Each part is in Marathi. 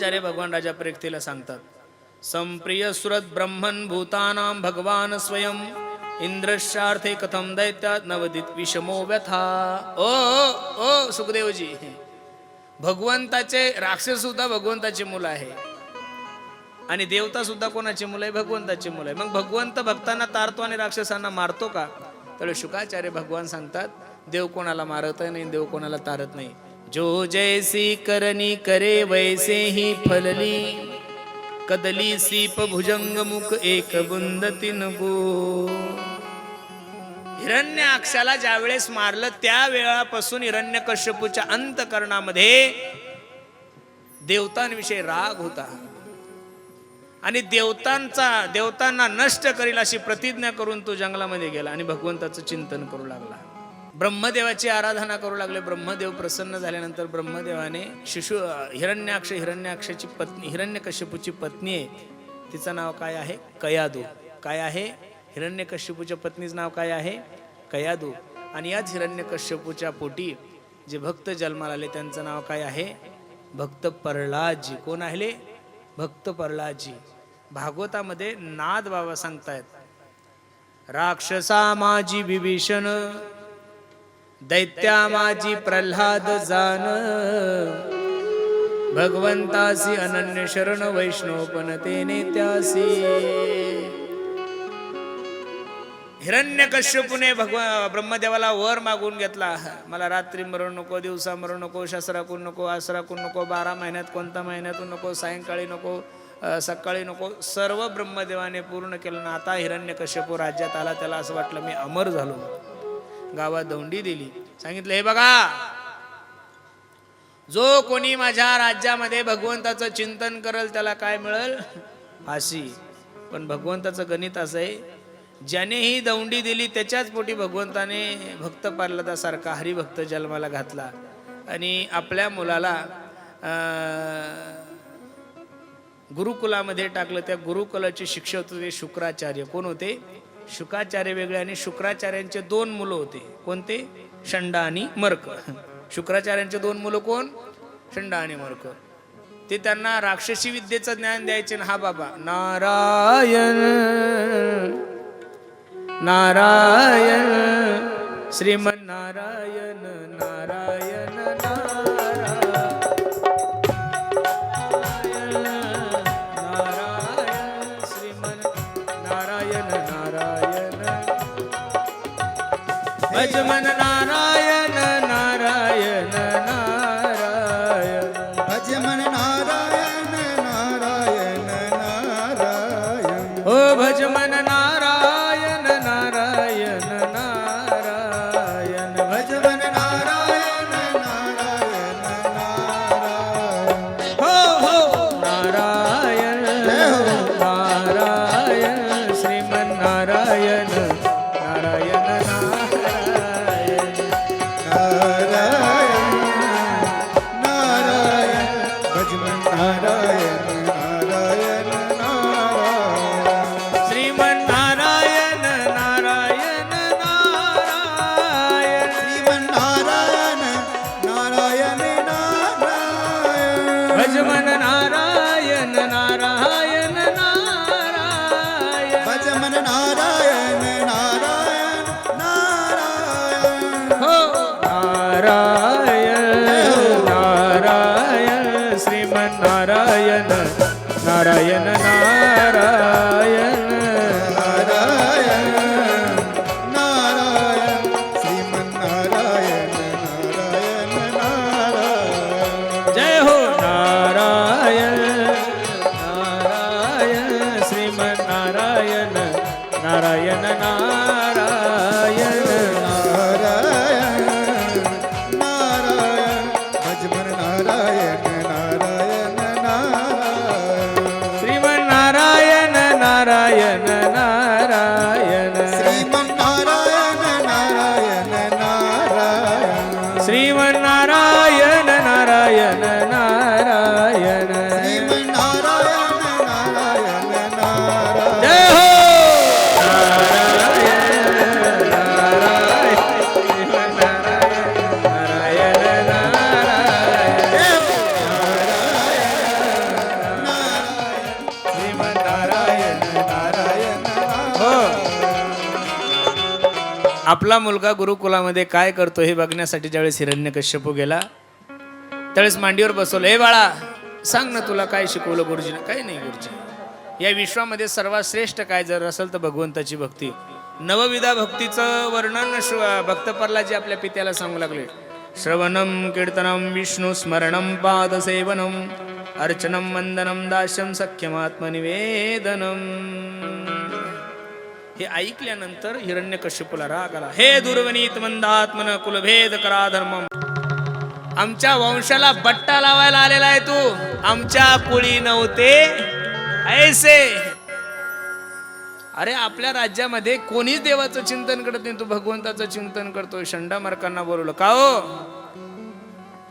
आचार्य भगवान राजा परीक्षेला सांगतात संप्रिय सुरत ब्रह्मन भूतानां भगवान स्वयं इंद्रशार्थे कथम दैत्यात नवदित विषमो व्यथा. ओ ओ सुखदेवजी भगवंताचे राक्षस सुद्धा भगवंताची मुलं आहे. आणि देवता सुद्धा कोणाची मुलं आहे? भगवंताची मुलं आहे. मग भगवंत भक्तांना तारतो आणि राक्षसांना मारतो का? तर शुकाचार्य भगवान सांगतात देव कोणाला मारत नाही देव कोणाला तारत नाही. जो जैसी करनी करे वैसे ही फलली कदली सीप भुजंग मुख एक बुंद तीन गो हिरण्य अक्षाला ज्यावेळेस मारलं त्या वेळापासून हिरण्य कश्यपूच्या अंतकरणामध्ये देवतांविषयी राग होता. आणि देवतांचा देवतांना नष्ट करील अशी प्रतिज्ञा करून तो जंगलामध्ये गेला आणि भगवंताचं चिंतन करू लागला. ब्रह्मदेवाची आराधना करू लागले. ब्रह्मदेव प्रसन्न झाल्यानंतर ब्रह्मदेवाने शिशु हिरण्याक्ष हिरण्याक्षाची पत्नी हिरण्यकश्यपूची पत्नी आहे. तिचं नाव काय आहे? कयादू. काय आहे? हिरण्यकश्यपूच्या पत्नीचं नाव काय आहे? कयादू. आणि याच हिरण्यकश्यपूच्या पोटी जे भक्त जन्माला आले त्यांचं नाव काय आहे? भक्त प्रल्हादजी कोण आहे? भक्त प्रल्हादजी भागवतामध्ये नाद बाबा सांगतायत. राक्षसा माझी विभीषण दैत्या माझी प्रल्हाद जान. भगवंतासी अनन्य शरण वैष्णवपणतेने त्यासी हिरण्यकश्यपूने भगवा ब्रह्मदेवाला वर मागून घेतला. मला रात्री मरू नको दिवसा मरू नको शस्त्राकून नको आसराकून नको बारा महिन्यात कोणत्या महिन्यातून नको सायंकाळी नको सकाळी नको सर्व ब्रह्मदेवाने पूर्ण केलं. ना आता हिरण्यकश्यपू राज्यात आला त्याला असं वाटलं मी अमर झालो. गावात दौंडी दिली. सांगितलं हे बघा जो कोणी माझ्या राज्यामध्ये भगवंताचं चिंतन करेल त्याला काय मिळेल? फाशी. पण भगवंताचं गणित असं आहे ज्याने ही दौंडी दिली त्याच्याच पोटी भगवंताने भक्त पार्लदासारखा हरिभक्त जन्माला घातला. आणि आपल्या मुलाला गुरुकुलामध्ये टाकलं. त्या गुरुकुलाचे शिक्षक होते शुक्राचार्य. कोण होते? शुकाचार्य वेगळे आणि शुक्राचार्यांचे दोन मुलं होते. कोणते? शंडा आणि मर्क शुक्राचार्यांचे दोन मुलं कोण? शंडा आणि मर्क ते त्यांना राक्षसी विद्येचं ज्ञान द्यायचे ना हा बाबा नारायण नारायण श्रीमन नारायण नारायण. नारा મારા श्रीमन नारायण आपला मुलगा गुरुकुलामध्ये काय करतो हे बघण्यासाठी ज्यावेळेस हिरण्यकश्यपू गेला त्यावेळेस मांडीवर बसवलं हे बाळा सांग ना तुला काय शिकवलं गुरुजीनं? काही नाही गुरुजी. या विश्वामध्ये सर्वात श्रेष्ठ काय जर असेल तर भगवंताची भक्ती. नवविधा भक्तीचं वर्णन श्र- आपल्या पित्याला सांगू लागले. श्रवणम कीर्तनम विष्णू स्मरणम पादसेवनम अर्चनम वंदनम दास्यम सख्यमात्मनिवेदनम हे ऐकल्यानंतर हिरण्यकश्यपूला राग आला. हे दुर्वनीत मंदात्मन कुलभेद करा धर्मम. आमच्या वंशाला बट्टा लावायला आलेला आहे तू. आमच्या कुळी नव्हते ऐसे. अरे आपल्या राज्यामध्ये कोणीच देवाचं चिंतन करत नाही. तू भगवंताचं चिंतन करतोय. शंडा मार्कांना बोलवलं. का हो?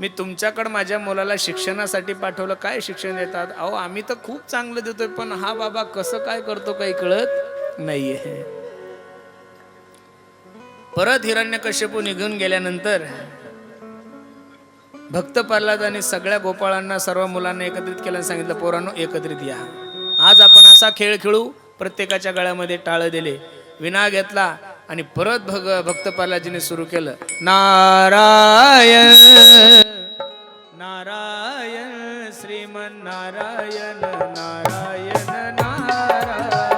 मी तुमच्याकडं माझ्या मुलाला शिक्षणासाठी पाठवलं. काय शिक्षण देतात? अहो आम्ही तर खूप चांगलं देतोय. पण हा बाबा कसं काय करतो काही कळत? नाहीये. परत हिरण्यकश्यपू निघून गेल्यानंतर भक्त प्रल्हादाने सगळ्या गोपाळांना सर्व मुलांना एकत्रित केलं सांगितलं पोरांनो एकत्रित या. आज आपण असा खेळ खेळू. प्रत्येकाच्या गळ्यामध्ये टाळ दिले विना घेतला आणि परत भग भक्त प्रल्हादजीने सुरू केलं. नारायण नारायण श्रीमन नारायण नारायण नारायण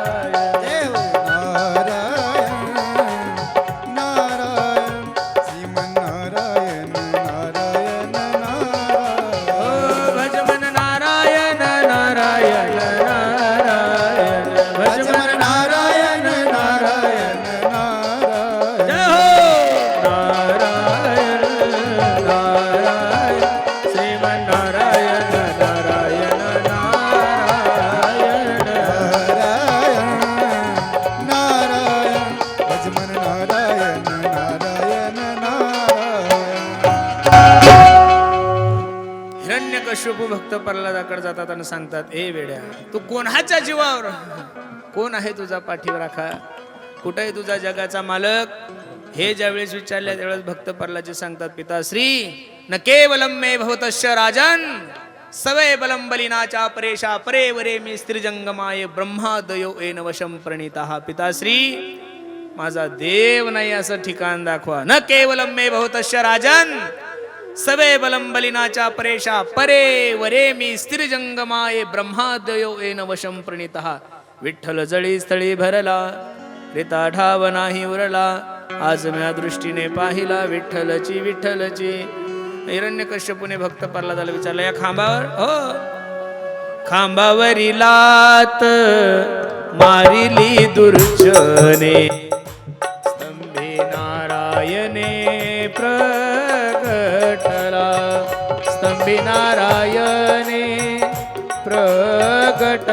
प्रल्हादाकडे जातात आणि सांगतात ए वेड्या तू कोणाच्या जीवावर? कोण आहे तुझा पाठीवर राखा कुठे आहे तुझा जगाचा मालक? हे ज्यावेळेस विचारल्या त्यावेळेस भक्त परलाजी सांगतात पिताश्री न केवलम मे भवतश्च राजन सवय बलम बलिनाचा परेशा परे वरे मी स्त्रीजंगमाये ब्रह्मादयो एन वशम प्रणिता। पिताश्री माझा देव नाही असं ठिकाण दाखवा। न केवलम मे भवतश्च राजन सवे बलम बलिनाच्या परेशा परे वरे मी स्थिरजंगमाये ब्रह्मादयो एन वशं प्रणित। विठ्ठल जळी स्थळी भरला रिता ढाव नाही उरला आज म्या दृष्टीने पाहिला विठ्ठलची विठ्ठलची। हिरण्यकश्यपूने भक्त प्रल्हादाला विचारलं या खांबावर? हो. खांबावरी लात मारिली दुर्जने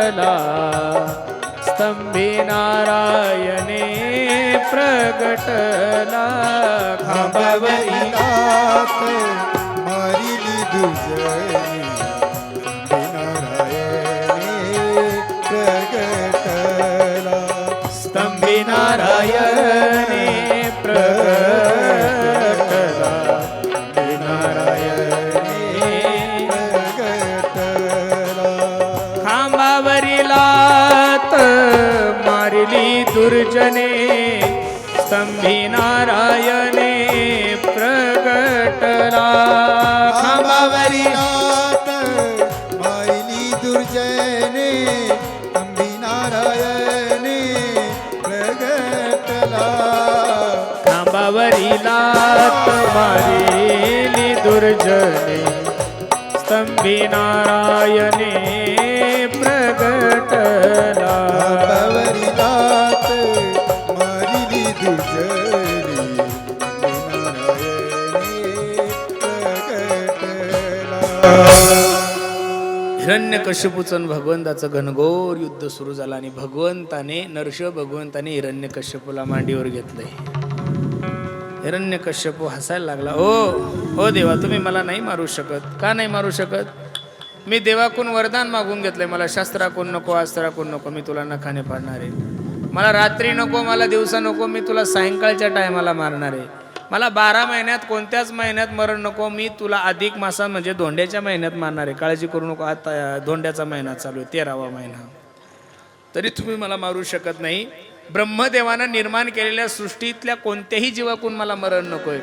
प्रगटला स्तंभे नारायणे प्रगटला। खांबावरी खांबावरी मारिली दुजनी नारायणे તમારી દુર્જને સ્તંભી નારાયણે हिरण्यकश्यपूचं कश्यपूचं भगवंताचं घनघोर युद्ध सुरू झालं आणि भगवंताने नरश भगवंताने हिरण्यकश्यपूला मांडीवर घेतलंय. हिरण्यकश्यपू हसायला लागला ओ हो देवा तुम्ही मला नाही मारू शकत. का नाही मारू शकत? मी देवाकून वरदान मागून घेतलंय. मला शास्त्राकून नको अस्त्राकून नको. मी तुला नखाने पाडणार. आहे मला रात्री नको मला दिवसा नको. मी तुला सायंकाळच्या टायमाला मारणार. आहे मला बारा महिन्यात कोणत्याच महिन्यात मरण नको. मी तुला अधिक मासा म्हणजे धोंड्याच्या महिन्यात मारणार आहे. काळजी करू नको. आता धोंड्याचा महिना चालू आहे. तेरावा महिना. तरी तुम्ही मला मारू शकत नाही. ब्रह्मदेवानं निर्माण केलेल्या सृष्टीतल्या कोणत्याही जीवाकून मला मरण नकोय.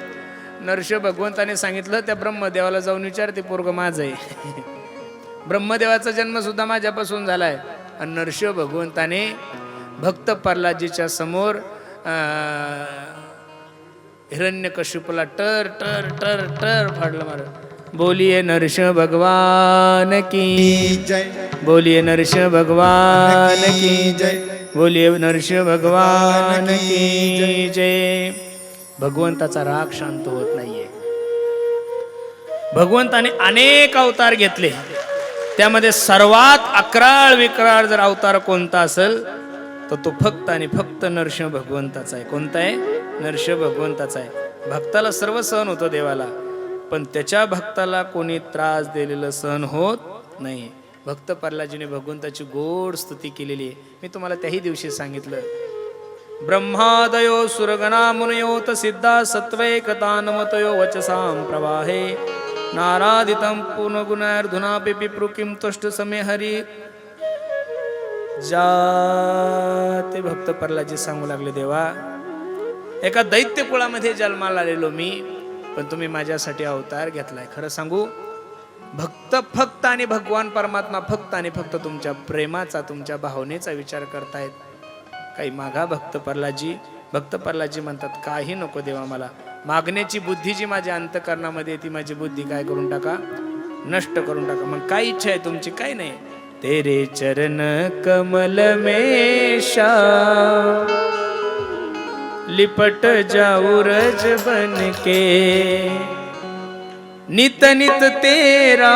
नरश भगवंताने सांगितलं त्या ब्रह्मदेवाला जाऊन विचार ते पोरग माझं आहे. ब्रह्मदेवाचा जन्म सुद्धा माझ्यापासून झालाय. आणि नरश भगवंताने भक्त प्रल्हादजीच्या समोर हिरण्य टर टर टर टर फाडलं मार. बोलिये नरश भगवान की. जय बोलिये नरश भगवान की जय. बोलिये नरश भगवान की जय. भगवंताचा राग शांत होत नाहीये. भगवंताने अनेक अवतार घेतले. त्यामध्ये सर्वात अकराळ विक्राळ जर अवतार कोणता असेल तर तो फक्त आणि फक्त नरसिंह भगवंताचा आहे. कोणता आहे? नरश भगवंताचा आहे. भक्ताला सर्व सहन होतं देवाला. पण त्याच्या भक्ताला कोणी त्रास दिलेलं सहन होत नाही. भक्त प्रल्हादजीने भगवंताची गोड स्तुती केलेली आहे. मी तुम्हाला त्याही दिवशी सांगितलं. ब्रह्मादयो सुरगणा मुनयोत सिद्धा सत्वैकतानमतयो वचसां प्रवाहे. नाराधितं पूर्णगुणैर्धुनापि पिपृ किं तुष्ट समे हरी. जाते भक्त प्रल्हादजी सांगू लागले देवा एका दैत्य कुळामध्ये जन्माला आलेलो मी पण तुम्ही माझ्यासाठी अवतार घेतलाय. खरं सांगू भक्त फक्त आणि भगवान परमात्मा फक्त आणि फक्त तुमच्या प्रेमाचा तुमच्या भावनेचा विचार करतायत. काही मागा भक्त प्रल्हादजी. भक्त प्रल्हादजी म्हणतात काही नको देवा मला. मागण्याची बुद्धी जी माझ्या अंतकरणामध्ये ती माझी बुद्धी काय करून टाका? नष्ट करून टाका. मग काय इच्छा आहे तुमची? काय नाही. तेरे चरण कमल में लिपट जाऊ रज बन के नित नित तेरा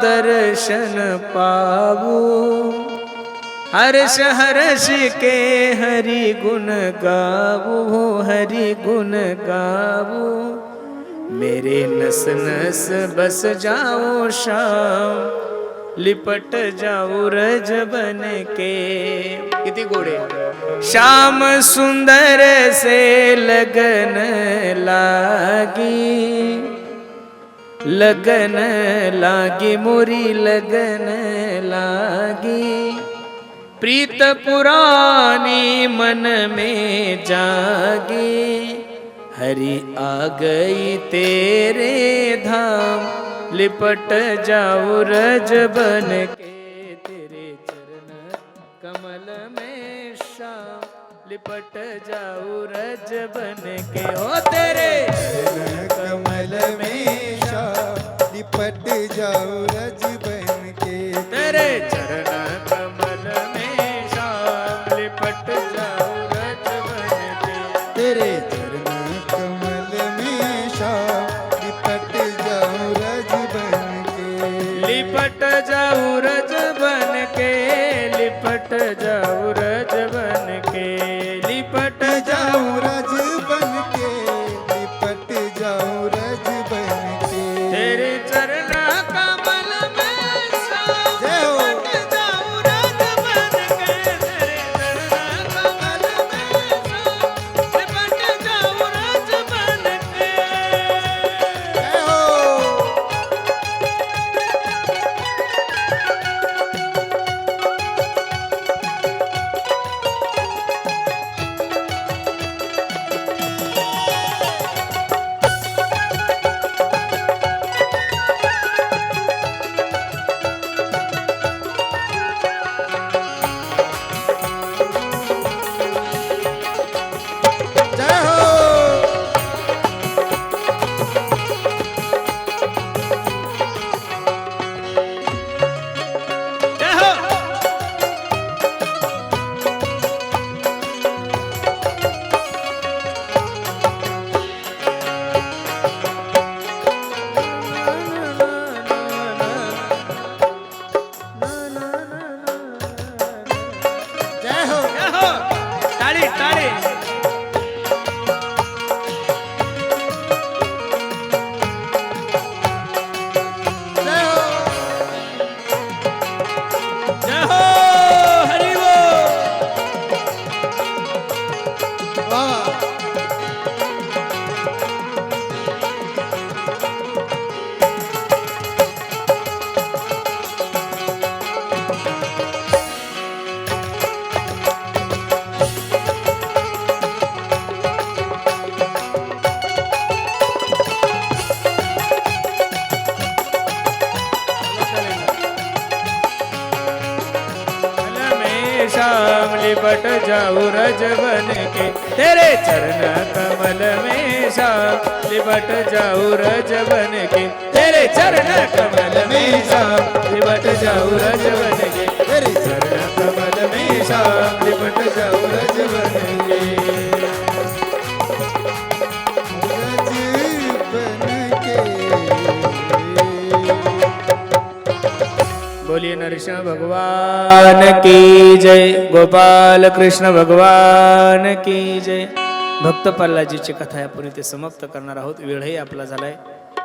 दर्शन पाऊ हर्ष हर्ष के हरि गुण गाऊ हरि गुण गाऊ मेरे नस नस बस जाओ शाम। लिपट जाऊ रज बन के किती गोडे श्याम सुंदर से लगन लागी। लगन लागी मोरी लगन लागी। प्रीत पुरानी मन में जागी। हरि आ गई तेरे धाम। लिपट जाऊ रज बन के तेरे चरण कमल में शाम लिपट जाऊ रज बन के हो तेरे। कमल में शाह लिपट जाओ रज बन के तेरे चरण चरण कमल में श्याम लिपट जाऊँ रज बन के तेरे चरण कमल में श्याम लिपट जाऊँ रज बन के तेरे चरण कमल में श्याम लिपट जाऊँ रज बन के बोलिए नरसिंह भगवान की जय, गोपाल कृष्ण भगवान की जय। भक्त प्रल्हादजीची कथा आपण इथे समाप्त करणार आहोत. वेळही आपला झालाय.